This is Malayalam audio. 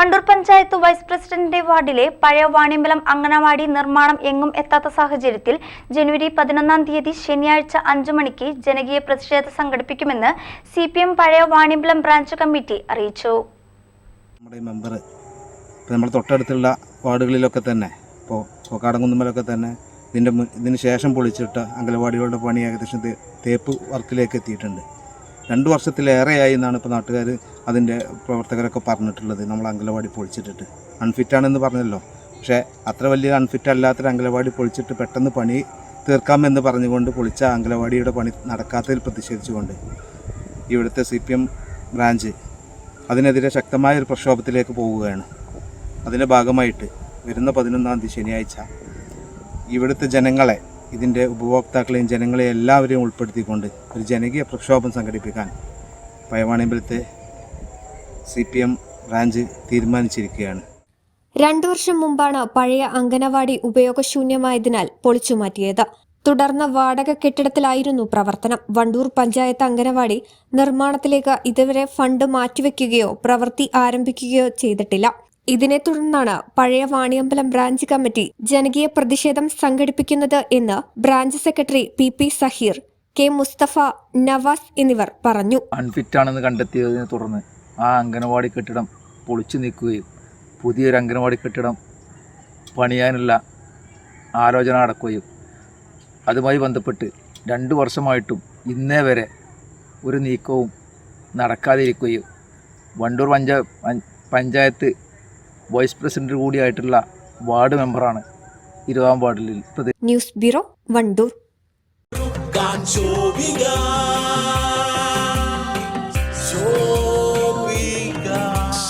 Wandoor panchayat vice പ്രസിഡന്റിന്റെ വാർഡിലെ പഴയ വാണിമ്പലം അങ്കണവാടി നിർമ്മാണം എങ്ങും എത്താത്ത സാഹചര്യത്തിൽ ജനുവരി പതിനൊന്നാം തീയതി ശനിയാഴ്ച അഞ്ചു മണിക്ക് ജനകീയ പ്രതിഷേധം സംഘടിപ്പിക്കുമെന്ന് സി പി എം പഴയ വാണിമ്പലം ബ്രാഞ്ച് കമ്മിറ്റി അറിയിച്ചു. നമ്മുടെ മെമ്പർ നമ്മുടെ തൊട്ടടുത്തുള്ള വാർഡുകളിലൊക്കെ തന്നെ ഇപ്പോൾ കൊക്കാടംകുന്നമ്മലൊക്കെ തന്നെ ഇതിന്റെ ഇതിന് ശേഷം പൊളിച്ചിട്ട അംഗനവാടികളുടെ പണി ഏകദേശം തേപ്പ് വർക്കിലേക്ക് എത്തിയിട്ടുണ്ട്. രണ്ട് വർഷത്തിലേറെയായി എന്നാണ് ഇപ്പോൾ നാട്ടുകാർ അതിന്റെ പ്രവർത്തകരൊക്കെ പറഞ്ഞിട്ടുള്ളത് നമ്മൾ അംഗനവാടി പൊളിച്ചിട്ടിട്ട്. അൺഫിറ്റാണെന്ന് പറഞ്ഞല്ലോ. പക്ഷേ അത്ര വലിയ അൺഫിറ്റ് അല്ലാത്തൊരു അംഗനവാടി പൊളിച്ചിട്ട് പെട്ടെന്ന് പണി തീർക്കാമെന്ന് പറഞ്ഞുകൊണ്ട് പൊളിച്ച അംഗനവാടിയുടെ പണി നടക്കാത്തതിൽ പ്രതിഷേധിച്ചുകൊണ്ട് ഇവിടുത്തെ സി പി എം ബ്രാഞ്ച് അതിനെതിരെ ശക്തമായ ഒരു പ്രക്ഷോഭത്തിലേക്ക് പോവുകയാണ്. അതിന്റെ ഭാഗമായിട്ട് വരുന്ന പതിനൊന്നാം തീയതി ശനിയാഴ്ച ഇവിടുത്തെ ജനങ്ങളെ ഇതിന്റെ ഉപഭോക്താക്കളെയും ജനങ്ങളെയും എല്ലാവരെയും ഉൾപ്പെടുത്തിക്കൊണ്ട് ഒരു ജനകീയ പ്രക്ഷോഭം സംഘടിപ്പിക്കാൻ പയവാണിയമ്പലത്തെ സി പി എം ബ്രാഞ്ച് തീരുമാനിച്ചിരിക്കുകയാണ്. രണ്ടു വർഷം മുമ്പാണ് പഴയ അംഗനവാടി ഉപയോഗശൂന്യമായതിനാൽ പൊളിച്ചുമാറ്റിയത്. തുടർന്ന് വാടക കെട്ടിടത്തിലായിരുന്നു പ്രവർത്തനം. വണ്ടൂർ പഞ്ചായത്ത് അംഗനവാടി നിർമ്മാണത്തിലേക്ക് ഇതുവരെ ഫണ്ട് മാറ്റിവെക്കുകയോ പ്രവൃത്തി ആരംഭിക്കുകയോ ചെയ്തിട്ടില്ല. ഇതിനെ തുടർന്നാണ് പഴയ വാണിയമ്പലം ബ്രാഞ്ച് കമ്മിറ്റി ജനകീയ പ്രതിഷേധം സംഘടിപ്പിക്കുന്നത് എന്ന് branch secretary P P Saheer K Mustafa Navas എന്നിവർ പറഞ്ഞു. അൺഫിറ്റ് ആണെന്ന് കണ്ടെത്തിയതിനെ തുടർന്ന് ആ അംഗനവാടി കെട്ടിടം പൊളിച്ചു നീക്കുകയും പുതിയൊരു അംഗനവാടി കെട്ടിടം പണിയാനുള്ള ആലോചന നടക്കുകയും അതുമായി ബന്ധപ്പെട്ട് രണ്ട് വർഷമായിട്ടും ഇന്നേ വരെ ഒരു നീക്കവും നടക്കാതിരിക്കുകയും വണ്ടൂർ പഞ്ചാ പഞ്ച- പഞ്ചായത്ത് വൈസ് പ്രസിഡന്റ് കൂടിയായിട്ടുള്ള വാർഡ് മെമ്പറാണ് ഇരുപതാം വാർഡിൽ news bureau Wandoor.